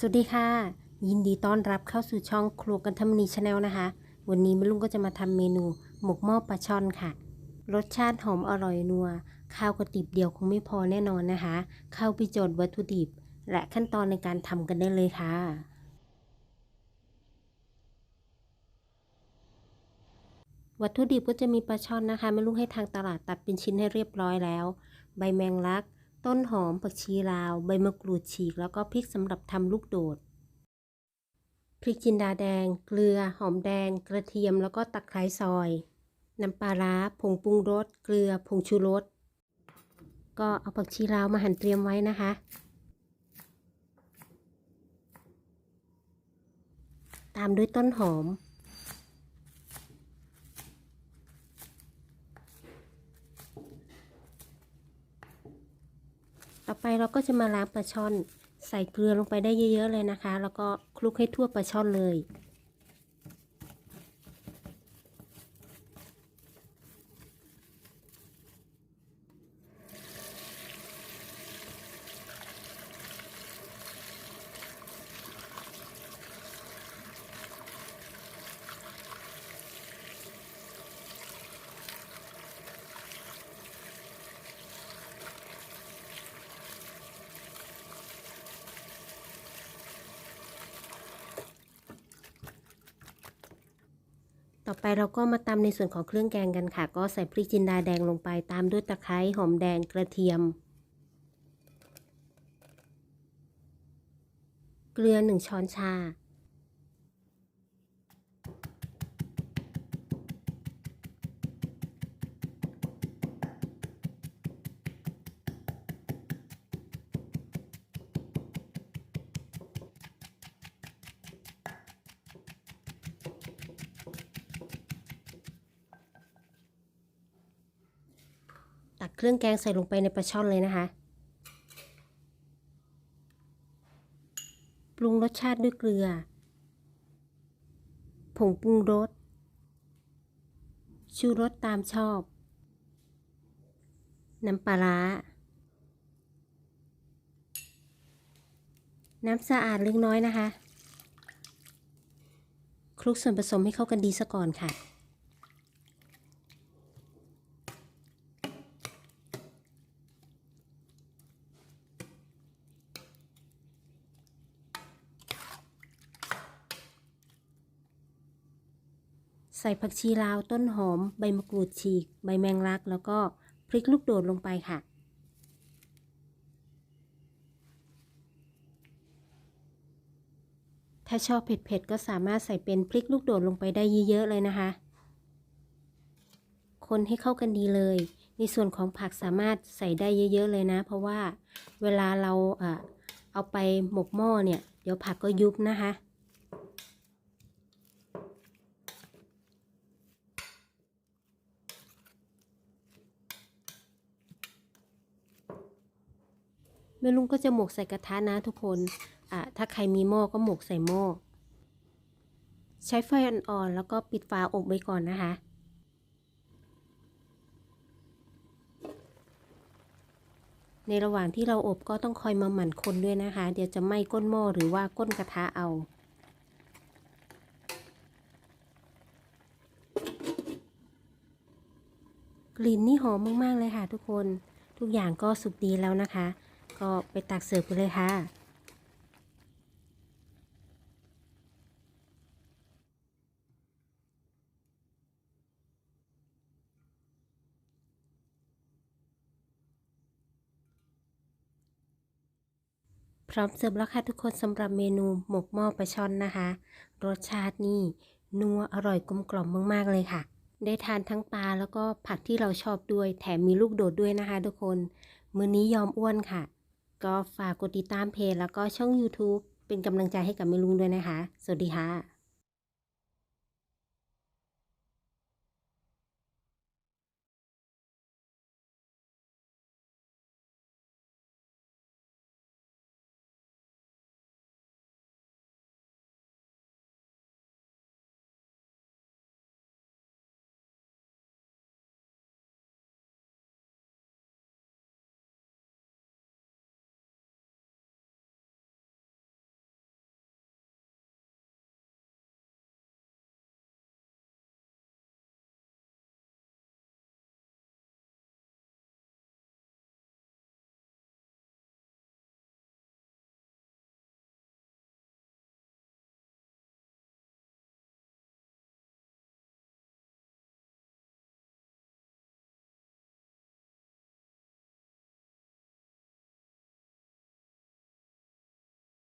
สวัสดีค่ะ ยินดีต้อนรับเข้าสู่ช่องครัวกันทำนีชาแนลนะคะ วันนี้แม่ลุงก็จะมาทำเมนูหมกหม้อปลาช่อนค่ะ รสชาติหอมอร่อยนัว ข้าวกระติบเดียวคงไม่พอแน่นอนนะคะ เข้าไปโจทย์วัตถุดิบ และขั้นตอนในการทำกันได้เลยค่ะ วัตถุดิบก็จะมีปลาช่อนนะคะแม่ลุงให้ทางตลาดตัดเป็นชิ้นให้เรียบร้อยแล้ว ใบแมงลัก ต้นหอมผักชีลาว ใบมะกรูดฉีก แล้วก็พริกสำหรับทำลูกโดด พริกจินดาแดง เกลือ หอมแดง กระเทียมแล้วก็ตะไคร้ซอย น้ำปลาร้า ผงปรุงรส เกลือ ผงชูรส ก็เอาผักชีลาวมาหั่นเตรียมไว้นะคะ ตามด้วยต้นหอม ต่อไป เราก็จะมาล้างปลาช่อน ใส่เกลือลงไปได้เยอะๆเลยนะคะ แล้วก็คลุกให้ทั่วปลาช่อนเลย ต่อไปเราก็มาตำในส่วนของเครื่องแกงกันค่ะ ก็ใส่พริกจินดาแดงลงไปตามด้วยตะไคร้หอมแดงกระเทียม เกลือ 1 ช้อนชา ตักเครื่องแกงใส่ลงไปในปลาช่อนเลยนะคะ ปรุงรสชาติด้วยเกลือ ผงปรุงรส ชูรสตามชอบ น้ำปลาร้า น้ำสะอาดเล็กน้อยนะคะ คลุกส่วนผสมให้เข้ากันดีซะก่อนค่ะ ใส่ผักชีลาวต้นหอม ใบมะกรูดฉีก ใบแมงลัก แล้วก็พริกลูกโดดลงไปค่ะ ถ้าชอบเผ็ดๆก็สามารถใส่เป็นพริกลูกโดดลงไปได้เยอะๆเลยนะคะ คนให้เข้ากันดีเลย ในส่วนของผักสามารถใส่ได้เยอะๆเลยนะ เพราะว่าเวลาเราเอาไปหมกหม้อเนี่ย เดี๋ยวผักก็ยุบนะคะ แม่ลุงก็จะหมกใส่กระทะนะทุกคนอะถ้าใครมีหม้อก็หมกใส่หม้อใช้ไฟอ่อนๆแล้วก็ปิดฝาอบไว้ก่อนนะคะในระหว่างที่เราอบก็ต้องคอยมาหมั่นคนด้วยนะคะ เดี๋ยวจะไหม้ก้นหม้อหรือว่าก้นกระทะเอา กลิ่นนี่หอมมากๆเลยค่ะทุกคน ทุกอย่างก็สุกดีแล้วนะคะ ก็ไปตักเสิร์ฟกันเลยค่ะพร้อมเสิร์ฟแล้วค่ะทุกคนสำหรับเมนูหมกหม้อปลาช่อนนะคะ รสชาตินี่นัวอร่อยกลมกล่อมมากๆเลยค่ะ ได้ทานทั้งปลาแล้วก็ผักที่เราชอบด้วย แถมมีลูกโดดด้วยนะคะทุกคน มื้อนี้ยอมอ้วนค่ะ ก็ฝากกดติดตามเพจแล้วก็ช่อง YouTube เป็นกำลังใจให้กับแม่ลุงด้วยนะคะ สวัสดีค่ะ